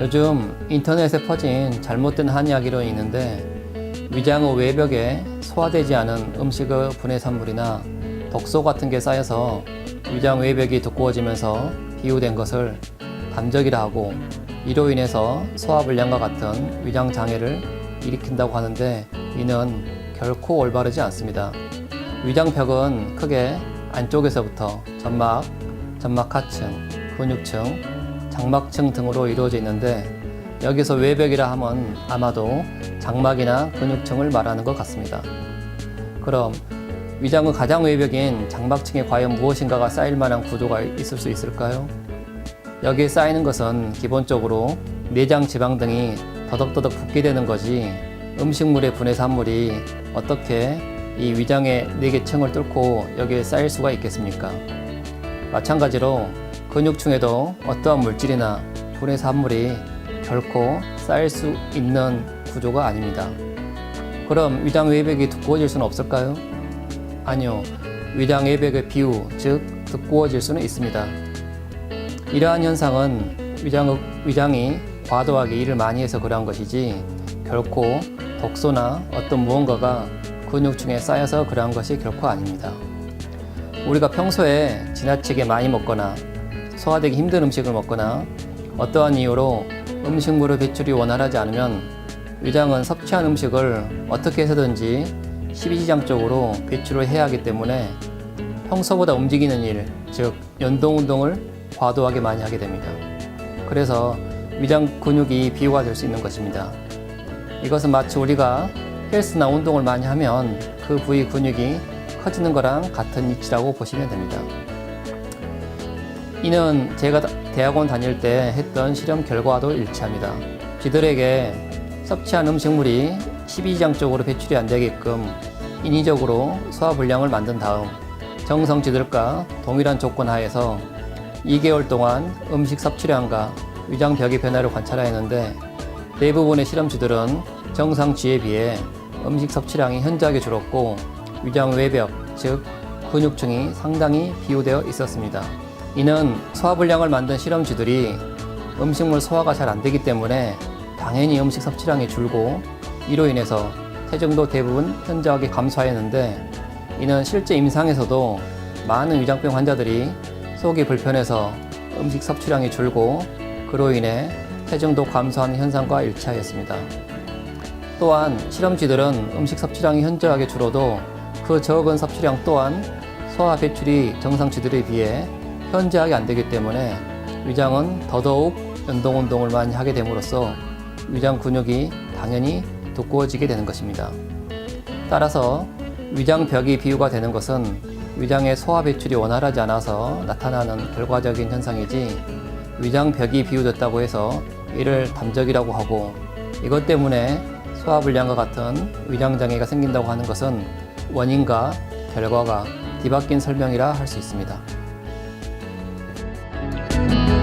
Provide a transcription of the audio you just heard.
요즘 인터넷에 퍼진 잘못된 한이야기론이 있는데 위장 후 외벽에 소화되지 않은 음식의 분해 산물이나 독소 같은 게 쌓여서 위장 외벽이 두꺼워지면서 비유된 것을 담적이라 하고 이로 인해서 소화불량과 같은 위장 장애를 일으킨다고 하는데 이는 결코 올바르지 않습니다. 위장벽은 크게 안쪽에서부터 점막, 점막 하층, 근육층, 장막층 등으로 이루어져 있는데 여기서 외벽이라 하면 아마도 장막이나 근육층을 말하는 것 같습니다. 그럼 위장의 가장 외벽인 장막층에 과연 무엇인가가 쌓일 만한 구조가 있을 수 있을까요? 여기에 쌓이는 것은 기본적으로 내장 지방 등이 더덕더덕 붙게 되는 거지 음식물의 분해 산물이 어떻게 이 위장의 네개 층을 뚫고 여기에 쌓일 수가 있겠습니까? 마찬가지로 근육층에도 어떠한 물질이나 분해 산물이 결코 쌓일 수 있는 구조가 아닙니다. 그럼 위장 외벽이 두꺼워질 수는 없을까요? 아니요. 위장 외벽의 비우, 즉 두꺼워질 수는 있습니다. 이러한 현상은 위장, 위장이 과도하게 일을 많이 해서 그러한 것이지 결코 독소나 어떤 무언가가 근육층에 쌓여서 그러한 것이 결코 아닙니다. 우리가 평소에 지나치게 많이 먹거나 소화되기 힘든 음식을 먹거나 어떠한 이유로 음식물의 배출이 원활하지 않으면 위장은 섭취한 음식을 어떻게 해서든지 십이지장 쪽으로 배출을 해야 하기 때문에 평소보다 움직이는 일, 즉 연동 운동을 과도하게 많이 하게 됩니다. 그래서 위장 근육이 비유가 될 수 있는 것입니다. 이것은 마치 우리가 헬스나 운동을 많이 하면 그 부위 근육이 커지는 거랑 같은 이치라고 보시면 됩니다. 이는 제가 대학원 다닐 때 했던 실험 결과와도 일치합니다. 쥐들에게 섭취한 음식물이 12장 쪽으로 배출이 안 되게끔 인위적으로 소화 불량을 만든 다음 정성 쥐들과 동일한 조건 하에서 2개월 동안 음식 섭취량과 위장 벽의 변화를 관찰하였는데 대부분의 실험쥐들은 정상 쥐에 비해 음식 섭취량이 현저하게 줄었고 위장 외벽, 즉 근육층이 상당히 비유되어 있었습니다. 이는 소화불량을 만든 실험쥐들이 음식물 소화가 잘 안 되기 때문에 당연히 음식 섭취량이 줄고 이로 인해서 체중도 대부분 현저하게 감소하였는데 이는 실제 임상에서도 많은 위장병 환자들이 속이 불편해서 음식 섭취량이 줄고 그로 인해 체중도 감소하는 현상과 일치하였습니다. 또한 실험쥐들은 음식 섭취량이 현저하게 줄어도 그 적은 섭취량 또한 소화 배출이 정상쥐들에 비해 현저하게 안 되기 때문에 위장은 더더욱 연동 운동을 많이 하게 됨으로써 위장 근육이 당연히 두꺼워지게 되는 것입니다. 따라서 위장벽이 비유가 되는 것은 위장의 소화 배출이 원활하지 않아서 나타나는 결과적인 현상이지 위장벽이 비유됐다고 해서 이를 담적이라고 하고 이것 때문에 소화불량과 같은 위장장애가 생긴다고 하는 것은 원인과 결과가 뒤바뀐 설명이라 할 수 있습니다. Thank you.